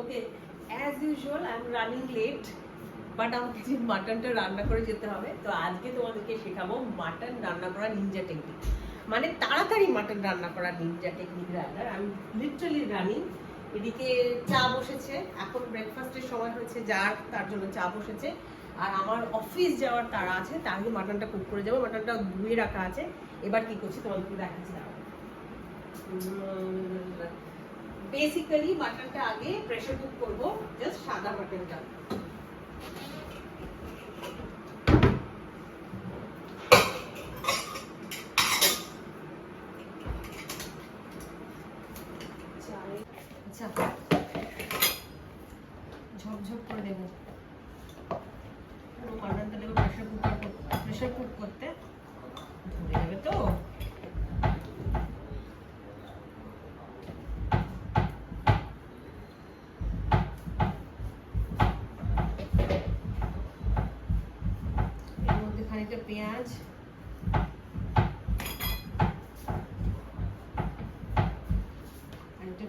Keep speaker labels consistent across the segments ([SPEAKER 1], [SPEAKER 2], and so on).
[SPEAKER 1] Okay as usual I am running late but আমাকে যে মাটনটা রান্না করে যেতে হবে, তো আজকে তোমাদেরকে শেখাবো মাটন রান্না করা নিনজা টেকনিক মানে তাড়াতাড়ি মাটন রান্না করা নিনজা টেকনিক রান্নার আমি লিটারালি রানিং এদিকে চা বসেছে। এখন ব্রেকফাস্টের সময় হয়েছে যার তার জন্য চা বসেছে। আর আমার অফিস যাওয়ার তারা আছে তার মাটনটা কুক করে যাব। মাটনটা ধুয়ে রাখা আছে। এবার কি করছি, তোমাদেরকে দেখাচ্ছি। দাঁড়াও। বেসিক্যালি মাটনটা আগে প্রেসার কুক করব জাস্ট সাদা মাটনটা আচ্ছা ঝকঝক করে দেবো পুরো মাটনটা দেবো প্রেসার কুকার প্রেসার কুক করতে ধরে যাবে তো এর মধ্যে খানিকটা পেঁয়াজ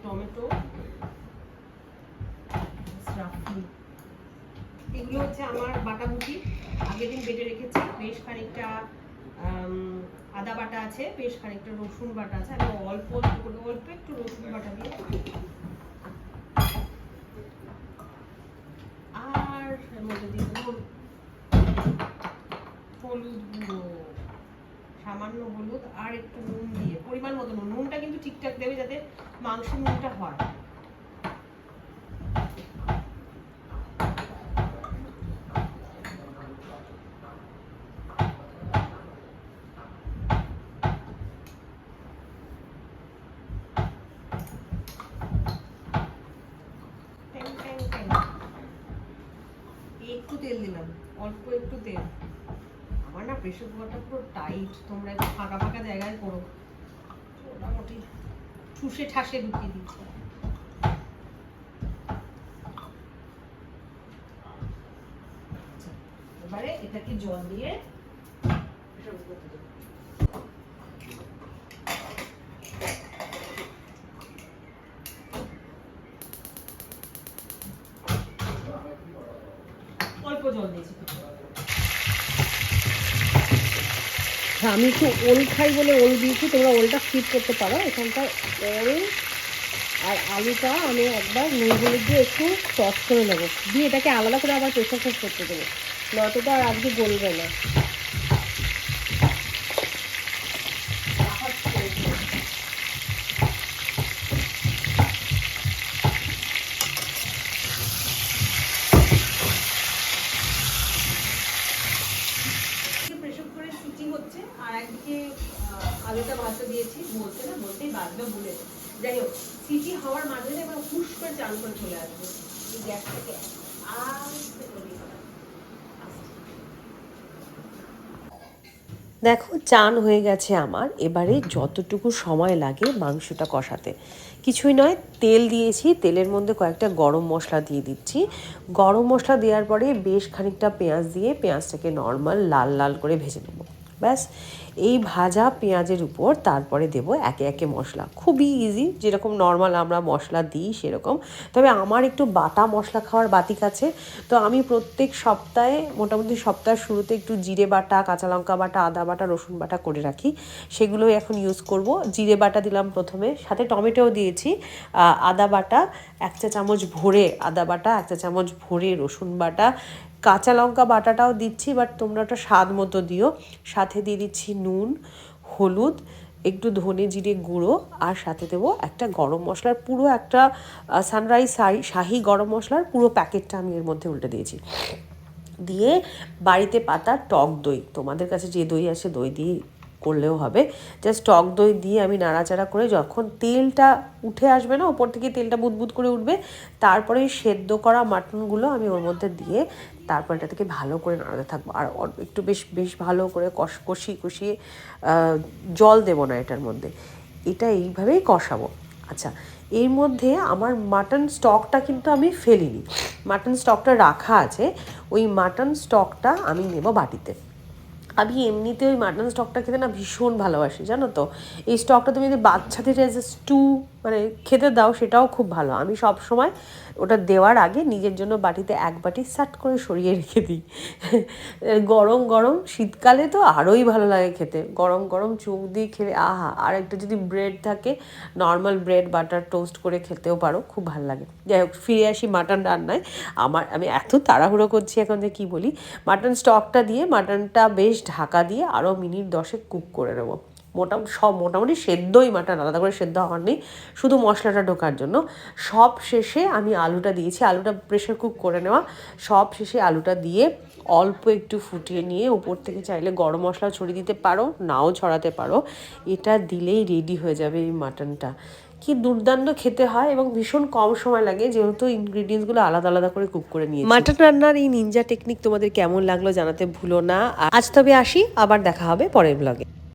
[SPEAKER 1] টমেটো এগুলো হচ্ছে আমার বাটাবুটি আগের দিন বেটে রেখেছি। বেশ খানিকটা আদা বাটা আছে, বেশ খানিকটা রসুন বাটা আছে। আমি অল্প অল্প অল্প একটু রসুন বাটা দিয়ে আর এর মধ্যে দিয়ে দেবো হলুদ গুঁড়ো সামান্য হলুদ আর একটু নুন দিয়ে, পরিমাণ মতো নুন। নুনটা কিন্তু ঠিকঠাক দেবে যাতে মাংসের নুনটা হয়। একটু তেল দিলাম, অল্প একটু তেল। আমার না প্রেশার কুকারটা পুরো টাইট তোমরা একটু ফাঁকা ফাঁকা জায়গায় করো। মোটামুটি ঠুসে ঠাসে ঢুকিয়ে দিচ্ছি। আচ্ছা, এবারে এটাকে জল দিয়ে। অল্প জল দিয়েছি।
[SPEAKER 2] হ্যাঁ আমি একটু ওল খাই বলে ওল দিয়েছি, তোমরা ওলটা স্কিপ করতে পারো। এখানকার ওল আর আলুটা আমি একবার নুন হলুদ দিয়ে একটু টস করে নেব। দিয়ে এটাকে আলাদা করে আবার প্রেশার কুক করতে দেবো। নতটা আর আজকে গলবে না।
[SPEAKER 1] আর একদিকে দিয়েছি বলতে না, বলতেই ভুলে যাই হোক, সিটি হওয়ার মাঝে এবার হুশ করে করে চলে এই গ্যাস থেকে।
[SPEAKER 2] দেখো, চান হয়ে গেছে আমার, এবারে যতটুকু সময় লাগে মাংসটা কষাতে। কিছুই নয়, তেল দিয়েছি, তেলের মধ্যে কয়েকটা গরম মশলা দিয়ে দিচ্ছি। গরম মশলা দেওয়ার পরে বেশ খানিকটা পেঁয়াজ দিয়ে পেঁয়াজটাকে নর্মাল লাল লাল করে ভেজে নেব। ব্যাস, এই ভাজা পেঁয়াজের উপর তারপরে দেব একে একে মশলা। খুবই ইজি যেরকম নর্মাল আমরা মশলা দিই সেরকম। তবে আমার একটু বাটা মশলা খাওয়ার বাতিক আছে। তো আমি প্রত্যেক সপ্তাহে, মোটামুটি সপ্তাহের শুরুতে একটু জিরে বাটা, কাঁচা লঙ্কা বাটা, আদা বাটা, রসুন বাটা করে রাখি। সেগুলোই এখন ইউজ করব। জিরে বাটা দিলাম প্রথমে, সাথে টমেটোও দিয়েছি। আদা বাটা, এক চা চামচ ভরে আদা বাটা, এক চা চামচ ভরে রসুন বাটা কাঁচা লঙ্কা বাটাটাও দিচ্ছি বাট তোমরা ওটা স্বাদ মতো দিও। সাথে দিয়ে দিচ্ছি নুন, হলুদ, একটু ধনে জিরে গুঁড়ো, আর সাথে দেবো একটা গরম মশলার পুরো একটা সানরাইজ শাহি গরম মশলার পুরো প্যাকেটটা আমি এর মধ্যে উল্টে দিয়েছি। দিয়ে বাড়িতে পাতা টক দই, তোমাদের কাছে যে দই আছে দই দিয়ে করলেও হবে। জাস্ট টক দই দিয়ে আমি নাড়াচাড়া করে যখন তেলটা উঠে আসবে না, ওপর থেকে তেলটা বুদবুদ করে উঠবে, তারপরে সেদ্ধ করা মাটনগুলো আমি ওর মধ্যে দিয়ে তারপর এটা থেকে ভালো করে নাড়াতে থাকব। আর একটু বেশ বেশ ভালো করে কষ, কষিয়ে কষিয়ে জল দেবো না এটার মধ্যে। এটা এইভাবেই কষাবো। আচ্ছা এর মধ্যে আমার মাটন স্টকটা কিন্তু আমি ফেলিনি। মাটন স্টকটা রাখা আছে, ওই মাটন স্টকটা আমি নেব বাটিতে। আমি এমনিতে ওই মাটন স্টকটা খেতে না ভীষণ ভালোবাসি, জানো তো? এই স্টকটা তুমি যদি বাচ্চাদের এজ এ স্টু
[SPEAKER 1] মানে খেতে দাও, সেটাও খুব ভালো। আমি সব সময় ওটা দেওয়ার আগে নিজের জন্য বাটিতে এক বাটি সাট করে সরিয়ে রেখে দিই। গরম গরম শীতকালে তো আরোই ভালো লাগে খেতে। গরম গরম চুক দিয়ে খেলে, আহা, আর একটা যদি ব্রেড থাকে, নর্মাল ব্রেড, বাটার টোস্ট করে খেতেও পারো, খুব ভালো লাগে। যাই হোক, ফিরে আসি মাটন রান্নায়। আমার, আমি এত তাড়াহুড়ো করছি এখন যে কী বলি? মাটন স্টকটা দিয়ে, মাটনটা বেশ ঢাকা দিয়ে আরও মিনিট দশেক কুক করে নেব। মোটামুটি সব মোটামুটি সেদ্ধই মাটন, আলাদা করে সেদ্ধ হওয়ার নেই। শুধু মশলাটা ঢোকার জন্য। সব শেষে আমি আলুটা দিয়েছি, আলুটা প্রেশার কুক করে নেওয়া। সব শেষে আলুটা দিয়ে অল্প একটু ফুটিয়ে নিয়ে উপর থেকে চাইলে গরম মশলা ছড়িয়ে দিতে পারো, নাও ছড়াতে পারো। এটা দিলেই রেডি হয়ে যাবে এই মাটনটা। কি দুর্দান্ত খেতে হয় এবং ভীষণ কম সময় লাগে, যেহেতু ইনগ্রিডিয়েন্টসগুলো আলাদা আলাদা করে কুক করে নিয়ে মাটন রান্নার এই নিনজা টেকনিক তোমাদের কেমন লাগল জানাতে ভুলো না। আজ তবে আসি, আবার দেখা হবে পরের ব্লগে